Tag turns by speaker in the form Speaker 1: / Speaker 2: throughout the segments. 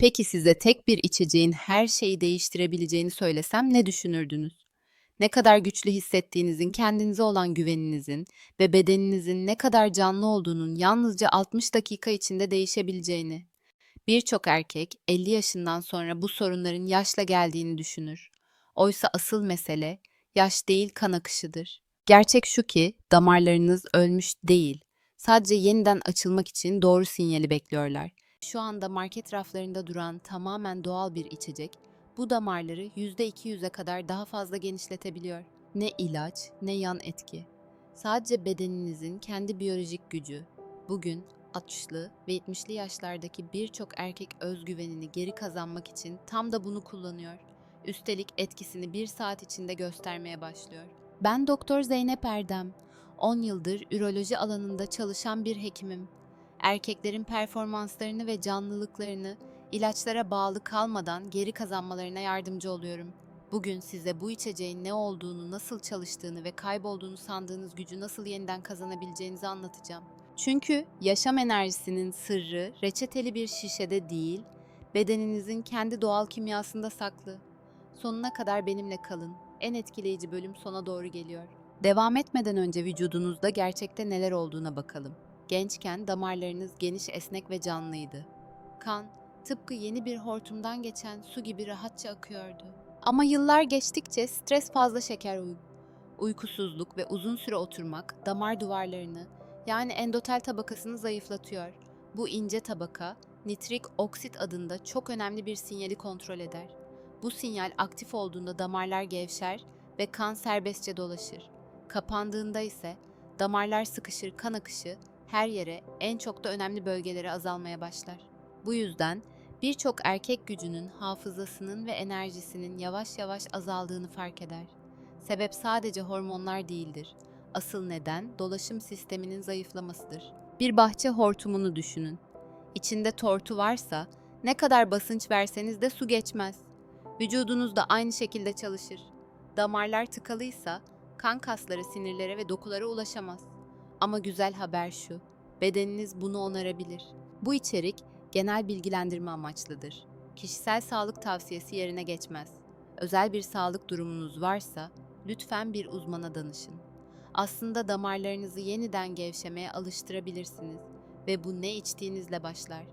Speaker 1: Peki size tek bir içeceğin her şeyi değiştirebileceğini söylesem ne düşünürdünüz? Ne kadar güçlü hissettiğinizin, kendinize olan güveninizin ve bedeninizin ne kadar canlı olduğunun yalnızca 60 dakika içinde değişebileceğini. Birçok erkek 50 yaşından sonra bu sorunların yaşla geldiğini düşünür. Oysa asıl mesele yaş değil kan akışıdır. Gerçek şu ki damarlarınız ölmüş değil. Sadece yeniden açılmak için doğru sinyali bekliyorlar. Şu anda market raflarında duran tamamen doğal bir içecek, bu damarları %200'e kadar daha fazla genişletebiliyor. Ne ilaç, ne yan etki. Sadece bedeninizin kendi biyolojik gücü. Bugün 60'lı ve 70'li yaşlardaki birçok erkek özgüvenini geri kazanmak için tam da bunu kullanıyor. Üstelik etkisini bir saat içinde göstermeye başlıyor. Ben Doktor Zeynep Erdem. 10 yıldır üroloji alanında çalışan bir hekimim. Erkeklerin performanslarını ve canlılıklarını ilaçlara bağlı kalmadan geri kazanmalarına yardımcı oluyorum. Bugün size bu içeceğin ne olduğunu, nasıl çalıştığını ve kaybolduğunu sandığınız gücü nasıl yeniden kazanabileceğinizi anlatacağım. Çünkü yaşam enerjisinin sırrı reçeteli bir şişede değil, bedeninizin kendi doğal kimyasında saklı. Sonuna kadar benimle kalın. En etkileyici bölüm sona doğru geliyor. Devam etmeden önce vücudunuzda gerçekte neler olduğuna bakalım. Gençken damarlarınız geniş, esnek ve canlıydı. Kan, tıpkı yeni bir hortumdan geçen su gibi rahatça akıyordu. Ama yıllar geçtikçe stres fazla şeker uy- uykusuzluk ve uzun süre oturmak damar duvarlarını yani endotel tabakasını zayıflatıyor. Bu ince tabaka nitrik oksit adında çok önemli bir sinyali kontrol eder. Bu sinyal aktif olduğunda damarlar gevşer ve kan serbestçe dolaşır. Kapandığında ise damarlar sıkışır, kan akışı her yere, en çok da önemli bölgelere azalmaya başlar. Bu yüzden birçok erkek gücünün, hafızasının ve enerjisinin yavaş yavaş azaldığını fark eder. Sebep sadece hormonlar değildir. Asıl neden dolaşım sisteminin zayıflamasıdır. Bir bahçe hortumunu düşünün. İçinde tortu varsa ne kadar basınç verseniz de su geçmez. Vücudunuz da aynı şekilde çalışır. Damarlar tıkalıysa kan kasları sinirlere ve dokulara ulaşamaz. Ama güzel haber şu, bedeniniz bunu onarabilir. Bu içerik genel bilgilendirme amaçlıdır. Kişisel sağlık tavsiyesi yerine geçmez. Özel bir sağlık durumunuz varsa lütfen bir uzmana danışın. Aslında damarlarınızı yeniden gevşemeye alıştırabilirsiniz ve bu ne içtiğinizle başlar.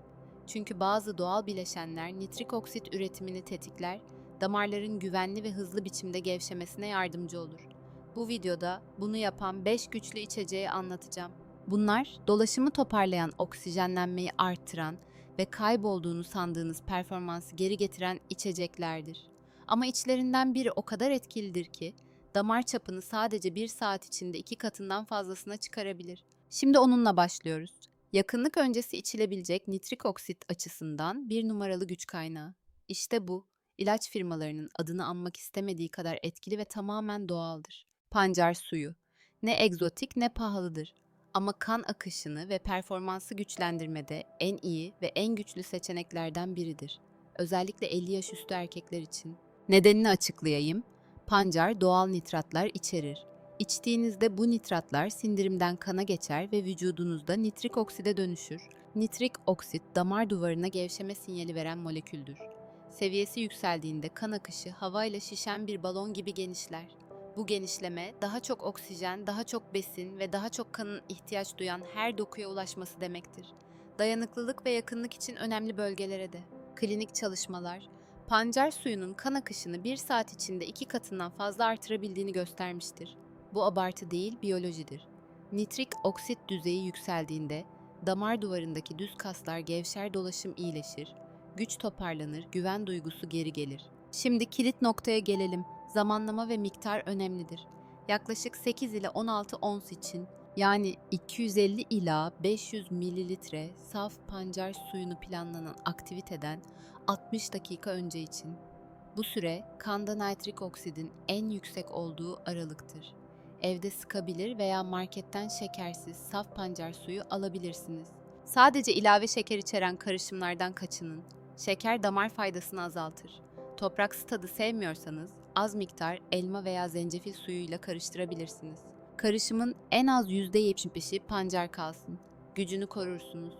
Speaker 1: Çünkü bazı doğal bileşenler nitrik oksit üretimini tetikler, damarların güvenli ve hızlı biçimde gevşemesine yardımcı olur. Bu videoda bunu yapan 5 güçlü içeceği anlatacağım. Bunlar dolaşımı toparlayan, oksijenlenmeyi arttıran ve kaybolduğunu sandığınız performansı geri getiren içeceklerdir. Ama içlerinden biri o kadar etkilidir ki damar çapını sadece bir saat içinde iki katından fazlasına çıkarabilir. Şimdi onunla başlıyoruz. Yakınlık öncesi içilebilecek nitrik oksit açısından bir numaralı güç kaynağı. İşte bu, ilaç firmalarının adını anmak istemediği kadar etkili ve tamamen doğaldır. Pancar suyu. Ne egzotik ne pahalıdır. Ama kan akışını ve performansı güçlendirmede en iyi ve en güçlü seçeneklerden biridir. Özellikle 50 yaş üstü erkekler için. Nedenini açıklayayım. Pancar doğal nitratlar içerir. İçtiğinizde bu nitratlar sindirimden kana geçer ve vücudunuzda nitrik okside dönüşür. Nitrik oksit damar duvarına gevşeme sinyali veren moleküldür. Seviyesi yükseldiğinde kan akışı havayla şişen bir balon gibi genişler. Bu genişleme daha çok oksijen, daha çok besin ve daha çok kanın ihtiyaç duyan her dokuya ulaşması demektir. Dayanıklılık ve yakınlık için önemli bölgelere de. Klinik çalışmalar, pancar suyunun kan akışını bir saat içinde iki katından fazla artırabildiğini göstermiştir. Bu abartı değil, biyolojidir. Nitrik oksit düzeyi yükseldiğinde damar duvarındaki düz kaslar gevşer dolaşım iyileşir, güç toparlanır, güven duygusu geri gelir. Şimdi kilit noktaya gelelim. Zamanlama ve miktar önemlidir. Yaklaşık 8 ile 16 ons için yani 250 ila 500 mililitre saf pancar suyunu planlanan aktiviteden 60 dakika önce için. Bu süre kanda nitrik oksidin en yüksek olduğu aralıktır. Evde sıkabilir veya marketten şekersiz saf pancar suyu alabilirsiniz. Sadece ilave şeker içeren karışımlardan kaçının. Şeker damar faydasını azaltır. Topraksı tadı sevmiyorsanız az miktar elma veya zencefil suyuyla karıştırabilirsiniz. Karışımın en az %75'i pancar kalsın. Gücünü korursunuz.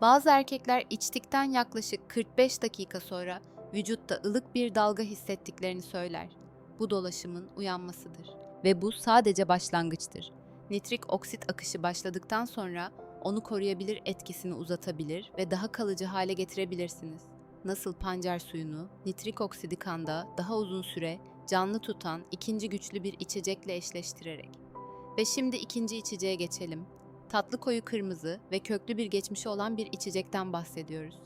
Speaker 1: Bazı erkekler içtikten yaklaşık 45 dakika sonra vücutta ılık bir dalga hissettiklerini söyler. Bu dolaşımın uyanmasıdır ve bu sadece başlangıçtır. Nitrik oksit akışı başladıktan sonra onu koruyabilir etkisini uzatabilir ve daha kalıcı hale getirebilirsiniz. Nasıl pancar suyunu nitrik oksidi kanda daha uzun süre canlı tutan ikinci güçlü bir içecekle eşleştirerek. Ve şimdi ikinci içeceğe geçelim. Tatlı koyu kırmızı ve köklü bir geçmişi olan bir içecekten bahsediyoruz.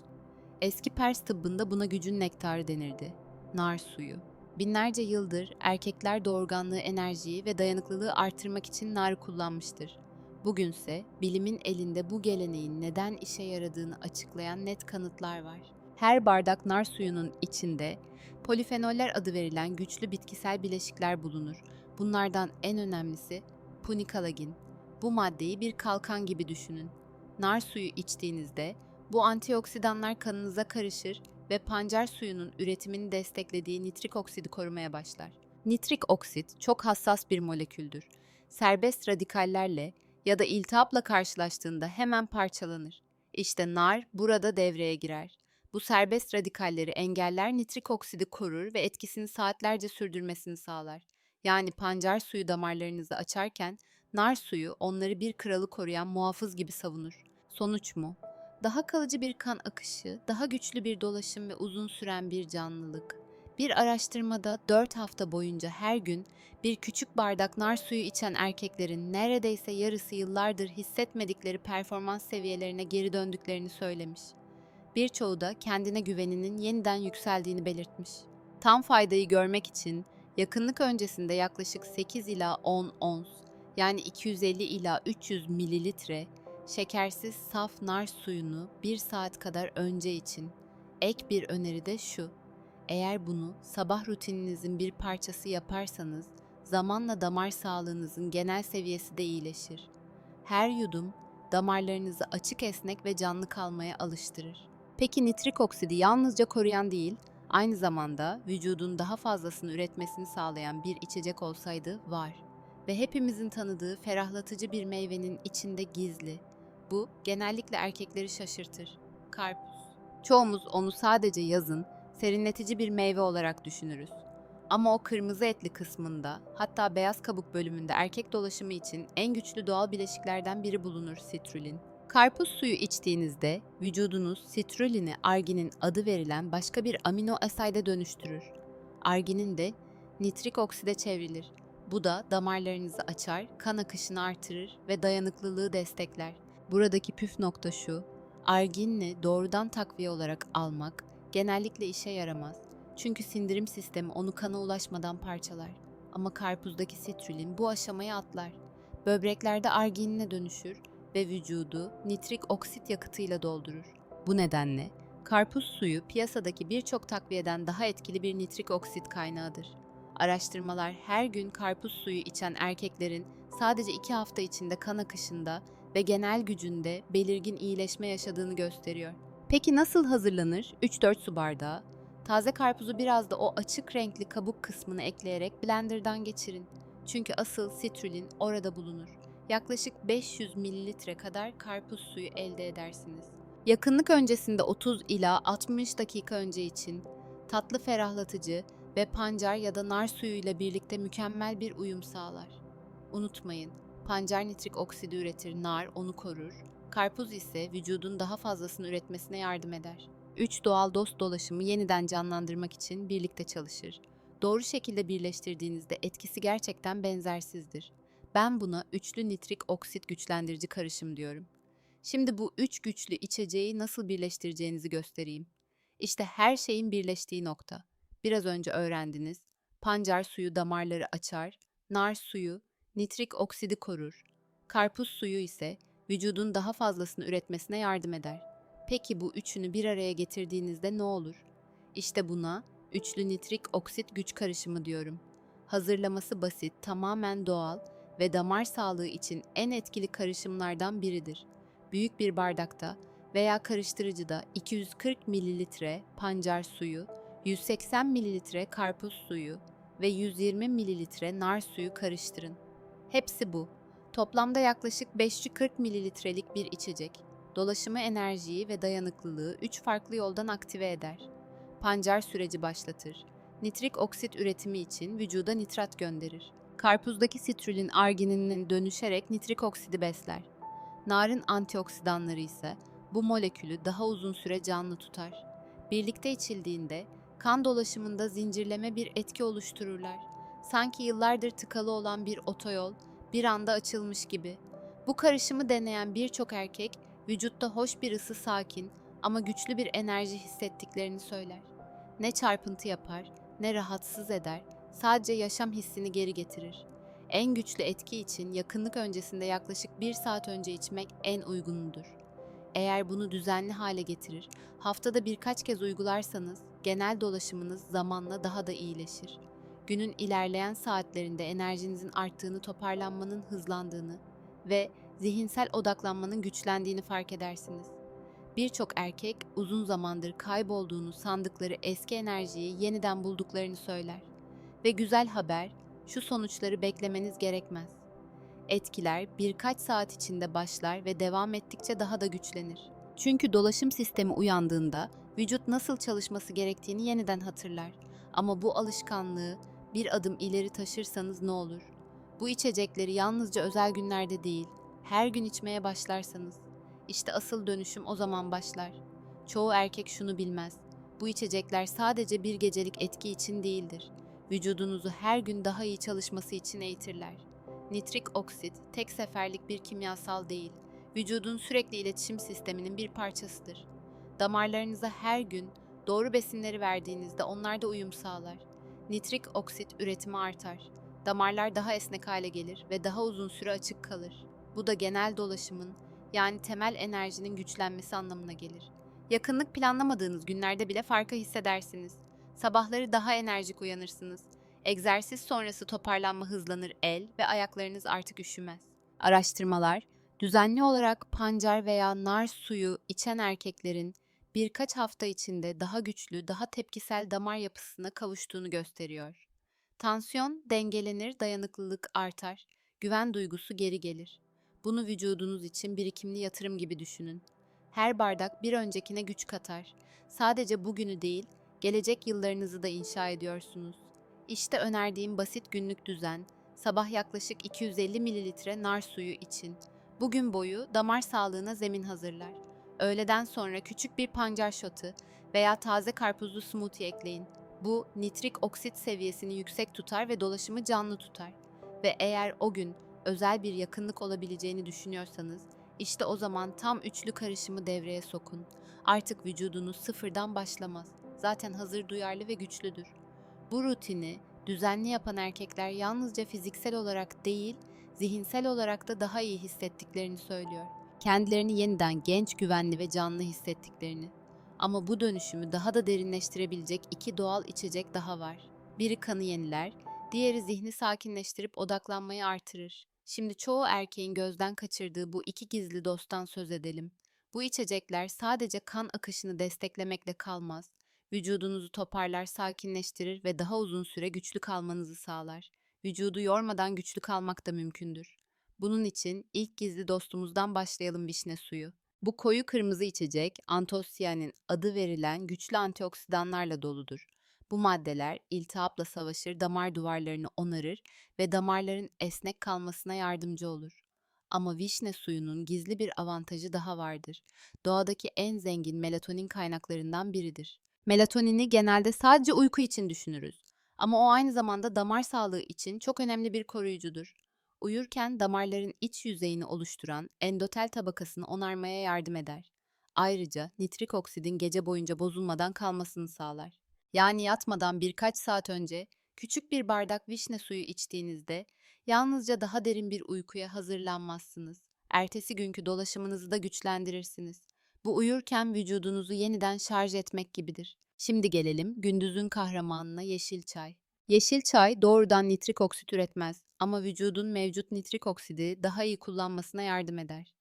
Speaker 1: Eski Pers tıbbında buna gücün nektarı denirdi. Nar suyu. Binlerce yıldır erkekler doğurganlığı, enerjiyi ve dayanıklılığı artırmak için narı kullanmıştır. Bugünse bilimin elinde bu geleneğin neden işe yaradığını açıklayan net kanıtlar var. Her bardak nar suyunun içinde polifenoller adı verilen güçlü bitkisel bileşikler bulunur. Bunlardan en önemlisi punikalagin. Bu maddeyi bir kalkan gibi düşünün. Nar suyu içtiğinizde bu antioksidanlar kanınıza karışır ve pancar suyunun üretimini desteklediği nitrik oksidi korumaya başlar. Nitrik oksit çok hassas bir moleküldür. Serbest radikallerle ya da iltihapla karşılaştığında hemen parçalanır. İşte nar burada devreye girer. Bu serbest radikalleri engeller, nitrik oksidi korur ve etkisini saatlerce sürdürmesini sağlar. Yani pancar suyu damarlarınızı açarken nar suyu onları bir kralı koruyan muhafız gibi savunur. Sonuç mu? Daha kalıcı bir kan akışı, daha güçlü bir dolaşım ve uzun süren bir canlılık. Bir araştırmada 4 hafta boyunca her gün bir küçük bardak nar suyu içen erkeklerin neredeyse yarısı yıllardır hissetmedikleri performans seviyelerine geri döndüklerini söylemiş. Birçoğu da kendine güveninin yeniden yükseldiğini belirtmiş. Tam faydayı görmek için yakınlık öncesinde yaklaşık 8 ila 10 ons yani 250 ila 300 mililitre şekersiz saf nar suyunu 1 saat kadar önce için. Ek bir öneri de şu. Eğer bunu sabah rutininizin bir parçası yaparsanız zamanla damar sağlığınızın genel seviyesi de iyileşir. Her yudum damarlarınızı açık esnek ve canlı kalmaya alıştırır. Peki nitrik oksidi yalnızca koruyan değil, aynı zamanda vücudun daha fazlasını üretmesini sağlayan bir içecek olsaydı var. Ve hepimizin tanıdığı ferahlatıcı bir meyvenin içinde gizli. Bu genellikle erkekleri şaşırtır. Karpuz. Çoğumuz onu sadece yazın serinletici bir meyve olarak düşünürüz. Ama o kırmızı etli kısmında, hatta beyaz kabuk bölümünde erkek dolaşımı için en güçlü doğal bileşiklerden biri bulunur sitrulin. Karpuz suyu içtiğinizde vücudunuz sitrulini arginin adı verilen başka bir amino aside dönüştürür. Arginin de nitrik okside çevrilir. Bu da damarlarınızı açar, kan akışını artırır ve dayanıklılığı destekler. Buradaki püf nokta şu, arginini doğrudan takviye olarak almak genellikle işe yaramaz. Çünkü sindirim sistemi onu kana ulaşmadan parçalar. Ama karpuzdaki sitrulin bu aşamayı atlar. Böbreklerde arginine dönüşür ve vücudu nitrik oksit yakıtıyla doldurur. Bu nedenle karpuz suyu piyasadaki birçok takviyeden daha etkili bir nitrik oksit kaynağıdır. Araştırmalar her gün karpuz suyu içen erkeklerin sadece 2 hafta içinde kan akışında ve genel gücünde belirgin iyileşme yaşadığını gösteriyor. Peki nasıl hazırlanır? 3-4 su bardağı. Taze karpuzu biraz da o açık renkli kabuk kısmını ekleyerek blenderdan geçirin. Çünkü asıl sitrulin orada bulunur. Yaklaşık 500 mililitre kadar karpuz suyu elde edersiniz. Yakınlık öncesinde 30 ila 60 dakika önce için tatlı ferahlatıcı ve pancar ya da nar suyuyla birlikte mükemmel bir uyum sağlar. Unutmayın, pancar nitrik oksidi üretir, nar onu korur. Karpuz ise vücudun daha fazlasını üretmesine yardım eder. Üç doğal dost dolaşımı yeniden canlandırmak için birlikte çalışır. Doğru şekilde birleştirdiğinizde etkisi gerçekten benzersizdir. Ben buna üçlü nitrik oksit güçlendirici karışım diyorum. Şimdi bu üç güçlü içeceği nasıl birleştireceğinizi göstereyim. İşte her şeyin birleştiği nokta. Biraz önce öğrendiniz. Pancar suyu damarları açar, nar suyu nitrik oksidi korur. Karpuz suyu ise vücudun daha fazlasını üretmesine yardım eder. Peki bu üçünü bir araya getirdiğinizde ne olur? İşte buna üçlü nitrik oksit güç karışımı diyorum. Hazırlaması basit, tamamen doğal ve damar sağlığı için en etkili karışımlardan biridir. Büyük bir bardakta veya karıştırıcıda 240 mililitre pancar suyu, 180 mililitre karpuz suyu ve 120 mililitre nar suyu karıştırın. Hepsi bu. Toplamda yaklaşık 540 mililitrelik bir içecek. dolaşımı enerjiyi ve dayanıklılığı üç farklı yoldan aktive eder. Pancar süreci başlatır. Nitrik oksit üretimi için vücuda nitrat gönderir. Karpuzdaki sitrulin argininin dönüşerek nitrik oksidi besler. Narın antioksidanları ise bu molekülü daha uzun süre canlı tutar. Birlikte içildiğinde kan dolaşımında zincirleme bir etki oluştururlar. Sanki yıllardır tıkalı olan bir otoyol bir anda açılmış gibi. Bu karışımı deneyen birçok erkek vücutta hoş bir ısı sakin ama güçlü bir enerji hissettiklerini söyler. Ne çarpıntı yapar, ne rahatsız eder, sadece yaşam hissini geri getirir. En güçlü etki için yakınlık öncesinde yaklaşık bir saat önce içmek en uygunudur. Eğer bunu düzenli hale getirir, haftada birkaç kez uygularsanız genel dolaşımınız zamanla daha da iyileşir. Günün ilerleyen saatlerinde enerjinizin arttığını, toparlanmanın hızlandığını ve zihinsel odaklanmanın güçlendiğini fark edersiniz. Birçok erkek uzun zamandır kaybolduğunu sandıkları eski enerjiyi yeniden bulduklarını söyler. Ve güzel haber, şu sonuçları beklemeniz gerekmez. Etkiler birkaç saat içinde başlar ve devam ettikçe daha da güçlenir. Çünkü dolaşım sistemi uyandığında vücut nasıl çalışması gerektiğini yeniden hatırlar. Ama bu alışkanlığı bir adım ileri taşırsanız ne olur? Bu içecekleri yalnızca özel günlerde değil, her gün içmeye başlarsanız, işte asıl dönüşüm o zaman başlar. Çoğu erkek şunu bilmez. Bu içecekler sadece bir gecelik etki için değildir. Vücudunuzu her gün daha iyi çalışması için eğitirler. Nitrik oksit tek seferlik bir kimyasal değil, vücudun sürekli iletişim sisteminin bir parçasıdır. Damarlarınıza her gün doğru besinleri verdiğinizde onlar da uyum sağlar. Nitrik oksit üretimi artar. Damarlar daha esnek hale gelir ve daha uzun süre açık kalır. Bu da genel dolaşımın yani temel enerjinin güçlenmesi anlamına gelir. Yakınlık planlamadığınız günlerde bile farkı hissedersiniz. Sabahları daha enerjik uyanırsınız. Egzersiz sonrası toparlanma hızlanır el ve ayaklarınız artık üşümez. Araştırmalar, düzenli olarak pancar veya nar suyu içen erkeklerin birkaç hafta içinde daha güçlü, daha tepkisel damar yapısına kavuştuğunu gösteriyor. Tansiyon dengelenir, dayanıklılık artar, güven duygusu geri gelir. Bunu vücudunuz için birikimli yatırım gibi düşünün. Her bardak bir öncekine güç katar. Sadece bugünü değil, gelecek yıllarınızı da inşa ediyorsunuz. İşte önerdiğim basit günlük düzen, sabah yaklaşık 250 mililitre nar suyu için. Bugün boyu damar sağlığına zemin hazırlar. Öğleden sonra küçük bir pancar şotu veya taze karpuzlu smoothie ekleyin. Bu nitrik oksit seviyesini yüksek tutar ve dolaşımı canlı tutar. Ve eğer o gün özel bir yakınlık olabileceğini düşünüyorsanız, işte o zaman tam üçlü karışımı devreye sokun. Artık vücudunuz sıfırdan başlamaz. Zaten hazır duyarlı ve güçlüdür. Bu rutini düzenli yapan erkekler yalnızca fiziksel olarak değil, zihinsel olarak da daha iyi hissettiklerini söylüyor. Kendilerini yeniden genç, güvenli ve canlı hissettiklerini. Ama bu dönüşümü daha da derinleştirebilecek iki doğal içecek daha var. Biri kanı yeniler, diğeri zihni sakinleştirip odaklanmayı artırır. Şimdi çoğu erkeğin gözden kaçırdığı bu iki gizli dosttan söz edelim. Bu içecekler sadece kan akışını desteklemekle kalmaz, vücudunuzu toparlar, sakinleştirir ve daha uzun süre güçlü kalmanızı sağlar. Vücudu yormadan güçlü kalmak da mümkündür. Bunun için ilk gizli dostumuzdan başlayalım vişne suyu. Bu koyu kırmızı içecek antosiyanin adı verilen güçlü antioksidanlarla doludur. Bu maddeler iltihapla savaşır, damar duvarlarını onarır ve damarların esnek kalmasına yardımcı olur. Ama vişne suyunun gizli bir avantajı daha vardır. Doğadaki en zengin melatonin kaynaklarından biridir. Melatonini genelde sadece uyku için düşünürüz. Ama o aynı zamanda damar sağlığı için çok önemli bir koruyucudur. Uyurken damarların iç yüzeyini oluşturan endotel tabakasını onarmaya yardım eder. Ayrıca nitrik oksidin gece boyunca bozulmadan kalmasını sağlar. Yani yatmadan birkaç saat önce küçük bir bardak vişne suyu içtiğinizde yalnızca daha derin bir uykuya hazırlanmazsınız. Ertesi günkü dolaşımınızı da güçlendirirsiniz. Bu uyurken vücudunuzu yeniden şarj etmek gibidir. Şimdi gelelim gündüzün kahramanına yeşil çay. Yeşil çay doğrudan nitrik oksit üretmez ama vücudun mevcut nitrik oksidi daha iyi kullanmasına yardım eder.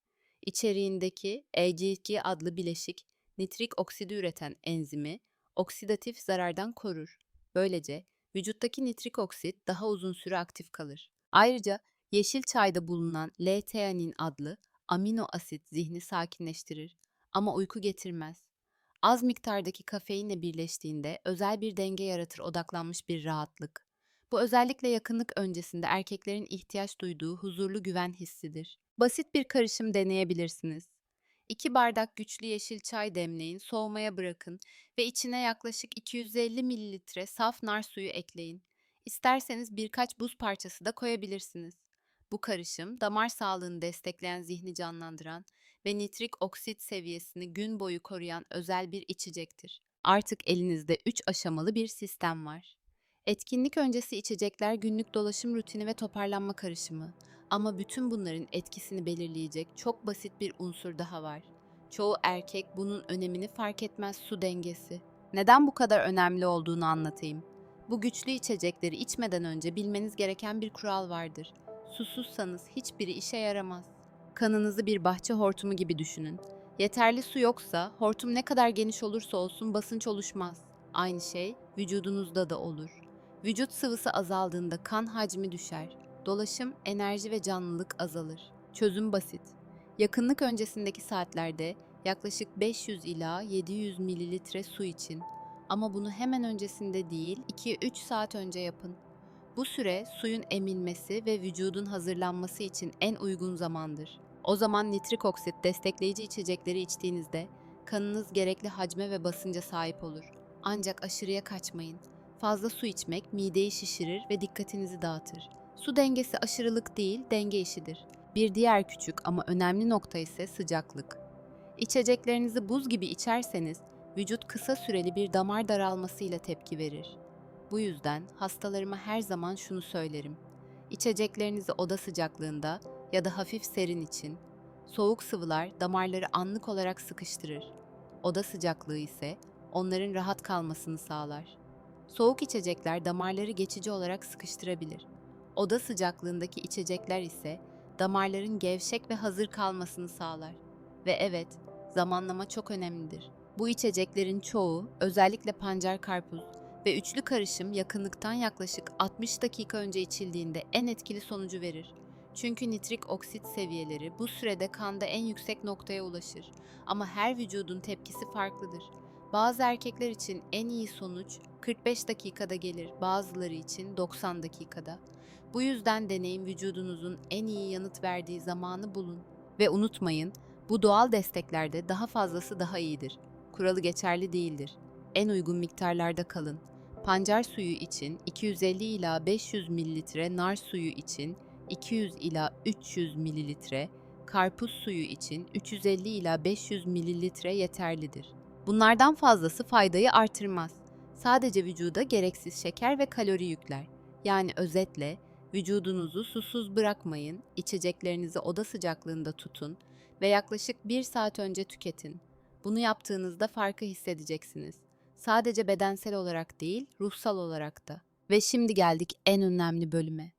Speaker 1: İçeriğindeki EC2 adlı bileşik nitrik oksidi üreten enzimi oksidatif zarardan korur. Böylece vücuttaki nitrik oksit daha uzun süre aktif kalır. Ayrıca yeşil çayda bulunan L-teanin adlı Amino asit zihni sakinleştirir ama uyku getirmez. Az miktardaki kafeinle birleştiğinde özel bir denge yaratır odaklanmış bir rahatlık. Bu özellikle yakınlık öncesinde erkeklerin ihtiyaç duyduğu huzurlu güven hissidir. Basit bir karışım deneyebilirsiniz. 2 bardak güçlü yeşil çay demleyin, soğumaya bırakın ve içine yaklaşık 250 mililitre saf nar suyu ekleyin. İsterseniz birkaç buz parçası da koyabilirsiniz. Bu karışım damar sağlığını destekleyen zihni canlandıran ve nitrik oksit seviyesini gün boyu koruyan özel bir içecektir. Artık elinizde 3 aşamalı bir sistem var. Etkinlik öncesi içecekler günlük dolaşım rutini ve toparlanma karışımı. Ama bütün bunların etkisini belirleyecek çok basit bir unsur daha var. Çoğu erkek bunun önemini fark etmez su dengesi. Neden bu kadar önemli olduğunu anlatayım. Bu güçlü içecekleri içmeden önce bilmeniz gereken bir kural vardır. Susuzsanız hiçbiri işe yaramaz. Kanınızı bir bahçe hortumu gibi düşünün. Yeterli su yoksa hortum ne kadar geniş olursa olsun basınç oluşmaz. Aynı şey vücudunuzda da olur. Vücut sıvısı azaldığında kan hacmi düşer. Dolaşım, enerji ve canlılık azalır. Çözüm basit. Yakınlık öncesindeki saatlerde yaklaşık 500 ila 700 mililitre su için ama bunu hemen öncesinde değil 2-3 saat önce yapın. Bu süre suyun emilmesi ve vücudun hazırlanması için en uygun zamandır. O zaman nitrik oksit destekleyici içecekleri içtiğinizde kanınız gerekli hacme ve basınca sahip olur. Ancak aşırıya kaçmayın. Fazla su içmek mideyi şişirir ve dikkatinizi dağıtır. Su dengesi aşırılık değil, denge işidir. Bir diğer küçük ama önemli nokta ise sıcaklık. İçeceklerinizi buz gibi içerseniz vücut kısa süreli bir damar daralmasıyla tepki verir. Bu yüzden hastalarıma her zaman şunu söylerim. İçeceklerinizi oda sıcaklığında ya da hafif serin için. Soğuk sıvılar damarları anlık olarak sıkıştırır. Oda sıcaklığı ise onların rahat kalmasını sağlar. Soğuk içecekler damarları geçici olarak sıkıştırabilir. Oda sıcaklığındaki içecekler ise damarların gevşek ve hazır kalmasını sağlar. Ve evet, zamanlama çok önemlidir. Bu içeceklerin çoğu, özellikle pancar karpuz ve üçlü karışım yakınlıktan yaklaşık 60 dakika önce içildiğinde en etkili sonucu verir. Çünkü nitrik oksit seviyeleri bu sürede kanda en yüksek noktaya ulaşır. Ama her vücudun tepkisi farklıdır. Bazı erkekler için en iyi sonuç 45 dakikada gelir, bazıları için 90 dakikada. Bu yüzden deneyin vücudunuzun en iyi yanıt verdiği zamanı bulun. Ve unutmayın, bu doğal desteklerde daha fazlası daha iyidir. Kuralı geçerli değildir. En uygun miktarlarda kalın. Pancar suyu için 250 ila 500 mililitre, nar suyu için 200 ila 300 mililitre, karpuz suyu için 350 ila 500 mililitre yeterlidir. Bunlardan fazlası faydayı artırmaz. Sadece vücuda gereksiz şeker ve kalori yükler. Yani özetle vücudunuzu susuz bırakmayın, içeceklerinizi oda sıcaklığında tutun ve yaklaşık bir saat önce tüketin. Bunu yaptığınızda farkı hissedeceksiniz. Sadece bedensel olarak değil, ruhsal olarak da. Ve şimdi geldik en önemli bölüme.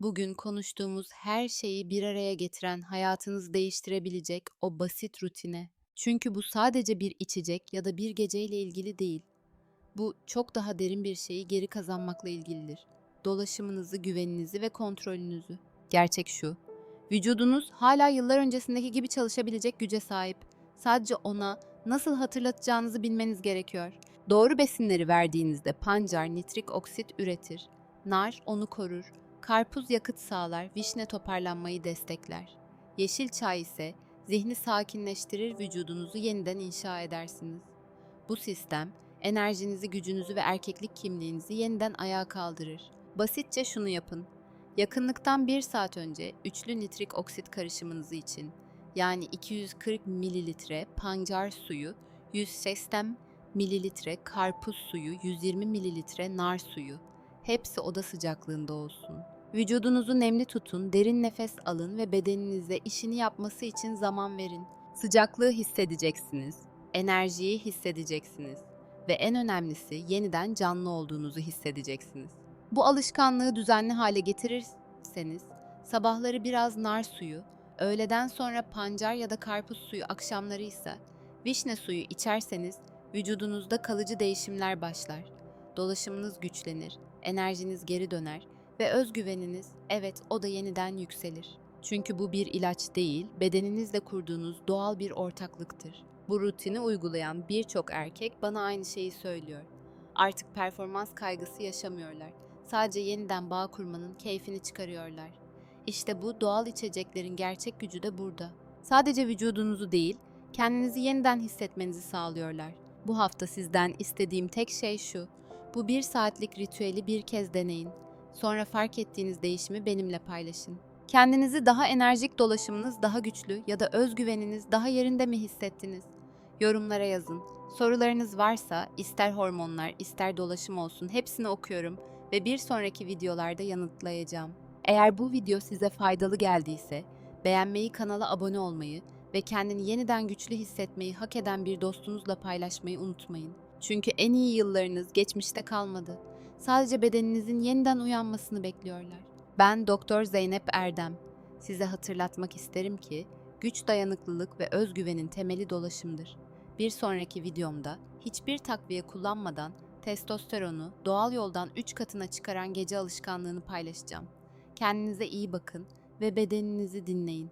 Speaker 1: Bugün konuştuğumuz her şeyi bir araya getiren hayatınızı değiştirebilecek o basit rutine. Çünkü bu sadece bir içecek ya da bir geceyle ilgili değil. Bu çok daha derin bir şeyi geri kazanmakla ilgilidir. Dolaşımınızı, güveninizi ve kontrolünüzü. Gerçek şu. Vücudunuz hala yıllar öncesindeki gibi çalışabilecek güce sahip. Sadece ona nasıl hatırlatacağınızı bilmeniz gerekiyor. Doğru besinleri verdiğinizde pancar nitrik oksit üretir. Nar onu korur. Karpuz yakıt sağlar, vişne toparlanmayı destekler. Yeşil çay ise zihni sakinleştirir, vücudunuzu yeniden inşa edersiniz. Bu sistem enerjinizi, gücünüzü ve erkeklik kimliğinizi yeniden ayağa kaldırır. Basitçe şunu yapın. Yakınlıktan bir saat önce üçlü nitrik oksit karışımınızı için yani 240 mililitre pancar suyu, 180 mililitre karpuz suyu, 120 mililitre nar suyu. Hepsi oda sıcaklığında olsun. Vücudunuzu nemli tutun, derin nefes alın ve bedeninize işini yapması için zaman verin. Sıcaklığı hissedeceksiniz, enerjiyi hissedeceksiniz ve en önemlisi yeniden canlı olduğunuzu hissedeceksiniz. Bu alışkanlığı düzenli hale getirirseniz sabahları biraz nar suyu, öğleden sonra pancar ya da karpuz suyu, akşamları ise vişne suyu içerseniz vücudunuzda kalıcı değişimler başlar. Dolaşımınız güçlenir, enerjiniz geri döner ve özgüveniniz evet o da yeniden yükselir. Çünkü bu bir ilaç değil, bedeninizle kurduğunuz doğal bir ortaklıktır. Bu rutini uygulayan birçok erkek bana aynı şeyi söylüyor. Artık performans kaygısı yaşamıyorlar. Sadece yeniden bağ kurmanın keyfini çıkarıyorlar. İşte bu doğal içeceklerin gerçek gücü de burada. Sadece vücudunuzu değil, kendinizi yeniden hissetmenizi sağlıyorlar. Bu hafta sizden istediğim tek şey şu. Bu bir saatlik ritüeli bir kez deneyin. Sonra fark ettiğiniz değişimi benimle paylaşın. Kendinizi daha enerjik dolaşımınız daha güçlü ya da özgüveniniz daha yerinde mi hissettiniz? Yorumlara yazın. Sorularınız varsa ister hormonlar ister dolaşım olsun hepsini okuyorum ve bir sonraki videolarda yanıtlayacağım. Eğer bu video size faydalı geldiyse beğenmeyi, kanala abone olmayı ve kendini yeniden güçlü hissetmeyi hak eden bir dostunuzla paylaşmayı unutmayın. Çünkü en iyi yıllarınız geçmişte kalmadı. Sadece bedeninizin yeniden uyanmasını bekliyorlar. Ben Doktor Zeynep Erdem. Size hatırlatmak isterim ki güç dayanıklılık ve özgüvenin temeli dolaşımdır. Bir sonraki videomda hiçbir takviye kullanmadan testosteronu doğal yoldan 3 katına çıkaran gece alışkanlığını paylaşacağım. Kendinize iyi bakın ve bedeninizi dinleyin.